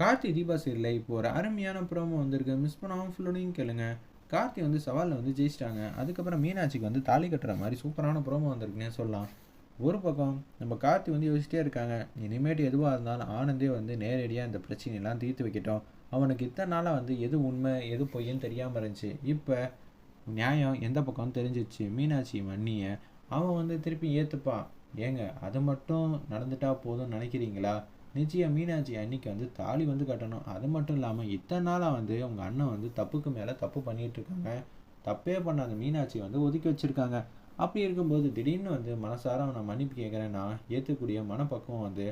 கார்த்தி தீபா சீரில் இப்போ ஒரு அருமையான ப்ரோமோ வந்திருக்கு. மிஸ் பண்ணாமல் ஃபுல்லோடையும் கேளுங்க. கார்த்தி வந்து சவாலில் வந்து ஜெயிச்சிட்டாங்க. அதுக்கப்புறம் மீனாட்சிக்கு வந்து தாலி கட்டுற மாதிரி சூப்பரான ப்ரோமோ வந்திருக்குன்னே சொல்லலாம். ஒரு பக்கம் நம்ம கார்த்தி வந்து யோசிச்சிட்டே இருக்காங்க. இனிமேட்டு எதுவாக இருந்தாலும் ஆனந்தே வந்து நேரடியாக இந்த பிரச்சனையெல்லாம் தீர்த்து வைக்கட்டும். அவனுக்கு இத்தனை நாளாக வந்து எது உண்மை எது பொய்யன்னு தெரியாமல் இருந்துச்சு. இப்போ நியாயம் எந்த பக்கம் தெரிஞ்சிச்சு மீனாட்சி மன்னிய அவன் வந்து திருப்பி ஏற்றுப்பான் ஏங்க அது மட்டும் நடந்துட்டா போதும்னு நினைக்கிறீங்களா? நிச்சயம் மீனாட்சி அன்னைக்கு வந்து தாலி வந்து கட்டணும். அது மட்டும் இல்லாமல் இத்தனை நாளாக வந்து உங்கள் அண்ணன் வந்து தப்புக்கு மேலே தப்பு பண்ணிட்டு இருக்காங்க. தப்பே பண்ணாத மீனாட்சி வந்து ஒதுக்கி வச்சுருக்காங்க. அப்படி இருக்கும்போது திடீர்னு வந்து மனசார அவனை மன்னிப்பு கேட்குறேன்னா ஏற்றக்கூடிய மனப்பக்குவம் வந்து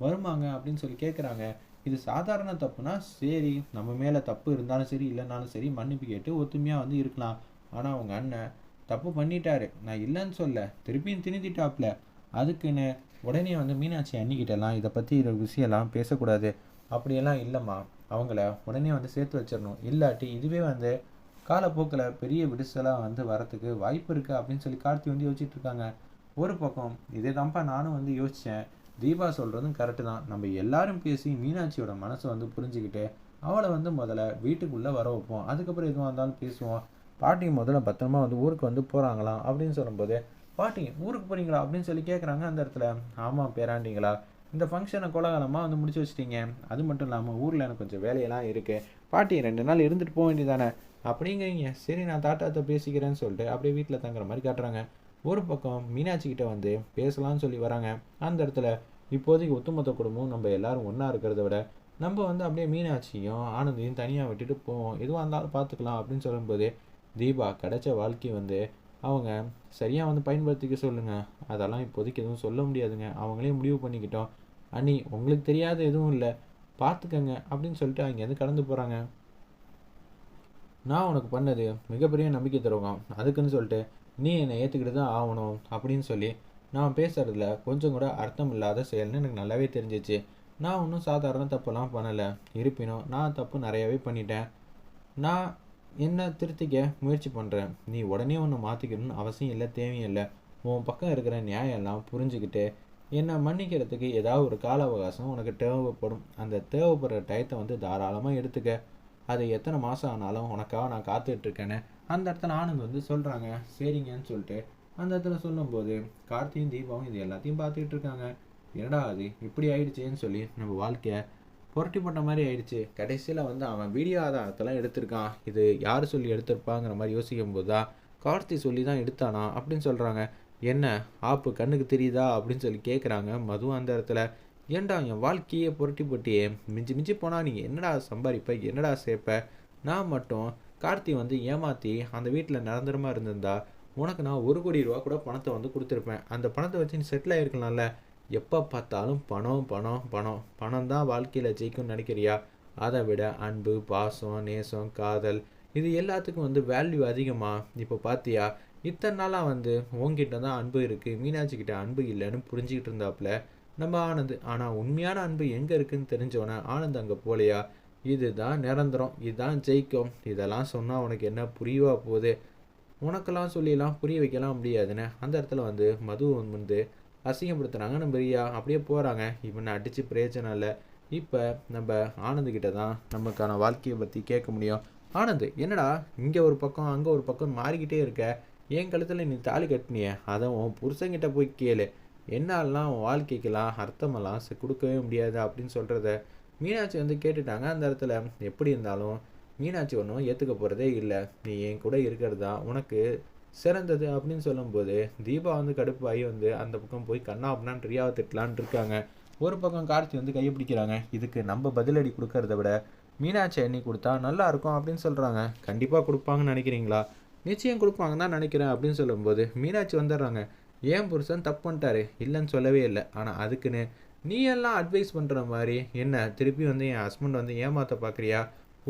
வருமாங்க அப்படின்னு சொல்லி கேட்குறாங்க இது சாதாரண தப்புனா சரி நம்ம மேலே தப்பு இருந்தாலும் சரி இல்லைனாலும் சரி மன்னிப்பு கேட்டு ஒத்துமையாக வந்து இருக்கலாம். ஆனால் அவங்க அண்ணன் தப்பு பண்ணிட்டாரு. நான் இல்லைன்னு சொல்ல திருப்பியும் திணித்திட்டாப்ல. அதுக்குன்னு உடனே வந்து மீனாட்சி அண்ணிக்கிட்டலாம் இதை பற்றி ஒரு விஷயம்லாம் பேசக்கூடாது. அப்படியெல்லாம் இல்லைம்மா. அவங்கள உடனே வந்து சேர்த்து வச்சிடணும் இல்லாட்டி இதுவே வந்து காலப்போக்கில் பெரிய விடுசலாக வந்து வரத்துக்கு வாய்ப்பு இருக்குது அப்படின்னு சொல்லி கார்த்தி வந்து யோசிச்சுட்டு இருக்காங்க. ஒரு பக்கம் இதே தான்ப்பா நானும் வந்து யோசித்தேன் தீபா சொல்கிறதும் கரெக்டு தான். நம்ம எல்லாரும் பேசி மீனாட்சியோட மனசை வந்து புரிஞ்சுக்கிட்டு அவளை வந்து முதல்ல வீட்டுக்குள்ளே வர வைப்போம். அதுக்கப்புறம் எதுவாக இருந்தாலும் பேசுவோம். பாட்டி முதல்ல பத்திரமா வந்து ஊருக்கு வந்து போகிறாங்களாம் அப்படின்னு சொல்லும்போது பாட்டி ஊருக்கு போகிறீங்களா அப்படின்னு சொல்லி கேட்குறாங்க அந்த இடத்துல. ஆமாம் பேராண்டிங்களா? இந்த ஃபங்க்ஷனை கோலாகலமாக வந்து முடிச்சு வச்சிட்டீங்க. அது மட்டும் இல்லாமல் ஊரில் எனக்கு கொஞ்சம் வேலையெல்லாம் இருக்குது பாட்டி ரெண்டு நாள் இருந்துட்டு போக வேண்டியதானே அப்படிங்கிறீங்க. சரி நான் தாத்தாத்த பேசிக்கிறேன்னு சொல்லிட்டு அப்படியே வீட்டில் தங்குற மாதிரி காட்டுறாங்க. ஒரு பக்கம் மீனாட்சி கிட்ட வந்து பேசலாம்னு சொல்லி வராங்க. அந்த இடத்துல இப்போதைக்கு ஒத்துமொத்த குடும்பம் நம்ம எல்லாரும் ஒன்றா இருக்கிறத விட நம்ம வந்து அப்படியே மீனாட்சியும் ஆனந்தையும் தனியாக விட்டுட்டு போவோம். எதுவாக இருந்தாலும் பார்த்துக்கலாம் அப்படின்னு சொல்லும்போது தீபா கிடைச்ச வாழ்க்கை வந்து அவங்க சரியாக வந்து பயன்படுத்திக்க சொல்லுங்கள் அதெல்லாம் இப்போதைக்கு எதுவும் சொல்ல முடியாதுங்க. அவங்களே முடிவு பண்ணிக்கிட்டோம். அண்ணி உங்களுக்கு தெரியாத எதுவும் இல்லை. பார்த்துக்கங்க அப்படின்னு சொல்லிட்டு அங்கேருந்து கடந்து போகிறாங்க நான் உனக்கு பண்ணது மிகப்பெரிய நம்பிக்கை துரோகம். அதுக்குன்னு சொல்லிட்டு நீ என்னை ஏற்றுக்கிட்டு தான் ஆகணும் அப்படின்னு சொல்லி நான் பேசுகிறதுல கொஞ்சம் கூட அர்த்தம் இல்லாத செயல்னு எனக்கு நல்லாவே தெரிஞ்சிச்சு. நான் ஒன்றும் சாதாரண தப்பெல்லாம் பண்ணலை. இருப்பினும் நான் தப்பு நிறையாவே பண்ணிட்டேன். நான் என்ன திருத்திக்க முயற்சி பண்ணுறேன் நீ உடனே ஒன்று மாற்றிக்கணும்னு அவசியம் இல்லை தேவையும் இல்லை. உன் பக்கம் இருக்கிற நியாயம் எல்லாம் புரிஞ்சுக்கிட்டு என்னை மன்னிக்கிறதுக்கு ஏதாவது ஒரு கால அவகாசம் உனக்கு தேவைப்படும். அந்த தேவைப்படுற டயத்தை வந்து தாராளமாக எடுத்துக்க. அது எத்தனை மாதம் ஆனாலும் உனக்காக நான் காத்துட்ருக்கேன்னு அந்த இடத்துல ஆனந்த் வந்து சொல்கிறாங்க சரிங்கன்னு சொல்லிட்டு அந்த இடத்துல சொல்லும்போது கார்த்தியும் தீபாவும் இது எல்லாத்தையும் பார்த்துக்கிட்டு இருக்காங்க. என்னடா அது இப்படி ஆயிடுச்சேன்னு சொல்லி நம்ம வாழ்க்கையை புரட்டி போட்ட மாதிரி ஆயிடுச்சு. கடைசியில் வந்து அவன் வீடியோ ஆதாரத்தெல்லாம் எடுத்திருக்கான். இது யார் சொல்லி எடுத்திருப்பாங்கிற மாதிரி யோசிக்கும் போது தான் கார்த்தி சொல்லி தான் எடுத்தானா அப்படின்னு சொல்கிறாங்க என்ன ஆப்பு கண்ணுக்கு தெரியுதா அப்படின்னு சொல்லி கேட்குறாங்க மது அந்த இடத்துல. ஏன்டா என் வாழ்க்கையே புரட்டி போட்டியே? மிஞ்சி மிஞ்சி போனால் நீங்கள் என்னடா சம்பாதிப்ப என்னடா சேர்ப்ப? நான் மட்டும் கார்த்தி வந்து ஏமாற்றி அந்த வீட்டில் நிரந்தரமாக இருந்திருந்தா உனக்கு நான் ஒரு கோடி ரூபா கூட பணத்தை வந்து கொடுத்துருப்பேன். அந்த பணத்தை வச்சு நீ செட்டில் ஆகிருக்கலாம்ல எப்போ பார்த்தாலும் பணம் பணம் பணம். பணம் தான் வாழ்க்கையில் ஜெயிக்கும்னு நினைக்கிறியா? அதை விட அன்பு பாசம் நேசம் காதல் இது எல்லாத்துக்கும் வந்து வேல்யூ அதிகமாக இப்போ பார்த்தியா இத்தனை நாளாக வந்து உங்ககிட்ட தான் அன்பு இருக்குது மீனாட்சி கிட்ட அன்பு இல்லைன்னு புரிஞ்சுக்கிட்டு இருந்தாப்புல நம்ம ஆனந்த் ஆனால் உண்மையான அன்பு எங்கே இருக்குன்னு தெரிஞ்சவொன்னே ஆனந்த் அங்கே போலையா? இதுதான் நிரந்தரம் இதுதான் ஜெயிக்கும். இதெல்லாம் சொன்னால் உனக்கு என்ன புரியவா போகுது? உனக்கெல்லாம் சொல்லிலாம் புரிய வைக்கலாம் முடியாதுன்னு அந்த இடத்துல வந்து மது வந்து அசிங்கப்படுத்துகிறாங்க நம்ம ரியா அப்படியே போகிறாங்க இவனை அடித்து பிரயோஜனம் இல்லை. இப்போ நம்ம ஆனந்துக்கிட்ட தான் நமக்கான வாழ்க்கையை பற்றி கேட்க முடியும். ஆனந்த் என்னடா இங்கே ஒரு பக்கம் அங்கே ஒரு பக்கம் மாறிக்கிட்டே இருக்க? என் கழுத்தில் நீ தாலி கட்டினிய. அதை உன் புருஷங்கிட்ட போய் கேளு. என்னாலலாம் உன் வாழ்க்கைக்கெல்லாம் அர்த்தமெல்லாம் கொடுக்கவே முடியாது அப்படின்னு சொல்கிறத மீனாட்சி வந்து கேட்டுட்டாங்க. அந்த இடத்துல எப்படி இருந்தாலும் மீனாட்சி ஒன்றும் ஏற்றுக்க போகிறதே இல்லை. நீ என் கூட இருக்கிறது தான் உனக்கு சிறந்தது அப்படின்னு சொல்லும்போது தீபா வந்து கடுப்பாகி வந்து அந்த பக்கம் போய் கண்ணா அப்படின்னு ரியாவை திட்டலான் இருக்காங்க. ஒரு பக்கம் கார்த்தி வந்து கையை பிடிக்கிறாங்க. இதுக்கு நம்ம பதிலடி கொடுக்கறத விட மீனாட்சி எண்ணி கொடுத்தா நல்லா இருக்கும் அப்படின்னு சொல்கிறாங்க கண்டிப்பாக கொடுப்பாங்கன்னு நினைக்கிறீங்களா? நிச்சயம் கொடுப்பாங்க தான் நினைக்கிறேன் அப்படின்னு சொல்லும்போது மீனாட்சி வந்துடுறாங்க. ஏன் புருஷன் தப்பு பண்ணிட்டாரு? இல்லைன்னு சொல்லவே இல்லை. ஆனால் அதுக்குன்னு நீ எல்லாம் அட்வைஸ் பண்ணுற மாதிரி என்ன திருப்பி வந்து என் ஹஸ்பண்ட் வந்து ஏமாற்ற பார்க்குறியா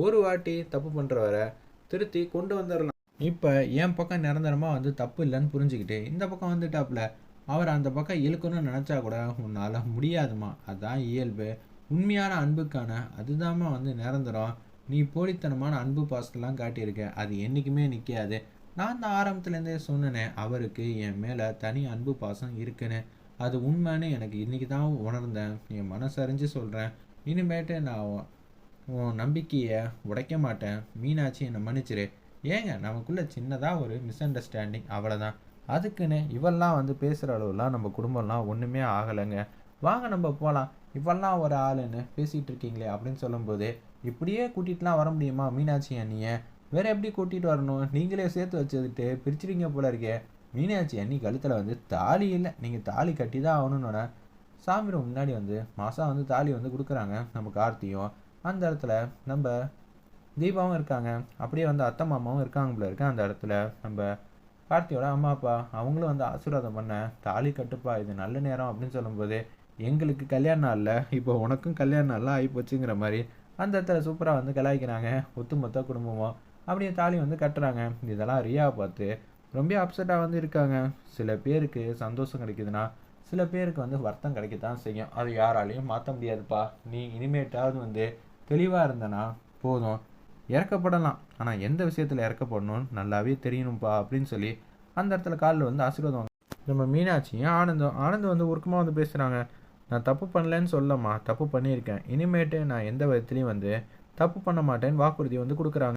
ஒரு வாட்டி தப்பு பண்ணுறவரை திருத்தி கொண்டு வந்துடலாம். இப்போ என் பக்கம் நிரந்தரமாக வந்து தப்பு இல்லைன்னு புரிஞ்சுக்கிட்டு இந்த பக்கம் வந்துட்டாப்புல அவர் அந்த பக்கம் இழுக்கணும்னு நினச்சா கூட உன்னால் முடியாதுமா அதுதான் இயல்பு. உண்மையான அன்புக்கான அதுதாம்மா வந்து நிரந்தரம். நீ போலித்தனமான அன்பு பாசத்தெல்லாம் காட்டியிருக்க. அது என்றைக்குமே நிற்காது நான் தான் ஆரம்பத்துலேருந்தே சொன்னேனே அவருக்கு என் மேலே தனி அன்பு பாசம் இருக்குன்னு. அது உண்மைன்னு எனக்கு இன்றைக்கி தான் உணர்ந்தேன். என் மனசறிஞ்சு சொல்கிறேன் இனிமேட்டு நான் உன் நம்பிக்கையை உடைக்க மாட்டேன். மீனாட்சி என்னை மன்னிச்சிரு. ஏங்க நமக்குள்ளே சின்னதாக ஒரு மிஸ் அண்டர்ஸ்டாண்டிங் அவ்வளோதான் அதுக்குன்னு இவெல்லாம் வந்து பேசுகிற அளவுலாம் நம்ம குடும்பம்லாம் ஒன்றுமே ஆகலைங்க. வாங்க நம்ம போகலாம் இவெல்லாம் ஒரு ஆளுன்னு பேசிகிட்டு இருக்கீங்களே அப்படின்னு சொல்லும்போது இப்படியே கூட்டிகிட்டுலாம் வர முடியுமா மீனாட்சி அண்ணியை? வேற எப்படி கூட்டிகிட்டு வரணும்? நீங்களே சேர்த்து வச்சுக்கிட்டு பிரிச்சிருங்க போல இருக்கே. மீனாட்சி அண்ணி கழுத்தில் வந்து தாலி இல்லை. நீங்கள் தாலி கட்டி தான் ஆகணுன்னொட சாமி முன்னாடி வந்து மாதம் வந்து தாலி வந்து கொடுக்குறாங்க. நம்ம கார்த்தியும். அந்த இடத்துல நம்ம தீபாவும் இருக்காங்க. அப்படியே வந்து அத்தை மாமாவும் இருக்காங்க போல இருக்கு அந்த இடத்துல. நம்ம கார்த்தியோட அம்மா அப்பா அவங்களும் வந்து ஆசீர்வாதம் பண்ண தாலி கட்டுப்பா இது நல்ல நேரம் அப்படின்னு சொல்லும்போது எங்களுக்கு கல்யாணம் நாளில் இப்போ உனக்கும் கல்யாணம் நாளில் ஆகிப்போச்சுங்கிற மாதிரி அந்த இடத்துல சூப்பராக வந்து கலாய்க்கிறாங்க. ஒத்துமொத்த குடும்பமும். அப்படியே தாலி வந்து கட்டுறாங்க. இதெல்லாம் ரியாவை பார்த்து ரொம்ப அப்செட்டாக வந்து இருக்காங்க. சில பேருக்கு சந்தோஷம் கிடைக்குதுன்னா சில பேருக்கு வந்து வருத்தம் கிடைக்கத்தான் செய்யும். அது யாராலையும் மாற்ற முடியாதுப்பா. நீ இனிமேட்டாவது வந்து தெளிவாக இருந்தனா போதும். இறக்கப்படலாம். ஆனால் எந்த விஷயத்தில் இறக்கப்படணும்னு நல்லாவே தெரியணும்ப்பா அப்படின்னு சொல்லி அந்த இடத்துல காலில் வந்து ஆசீர்வாதம் வாங்க. நம்ம மீனாட்சியும் ஆனந்தம் ஆனந்தம் வந்து உருக்கமாக வந்து பேசுகிறாங்க நான் தப்பு பண்ணலன்னு சொல்லம்மா தப்பு பண்ணியிருக்கேன். இனிமேட்டு நான் எந்த விதத்துலையும் வந்து தப்பு பண்ண மாட்டேன்னு வாக்குறுதி வந்து கொடுக்குறாங்க.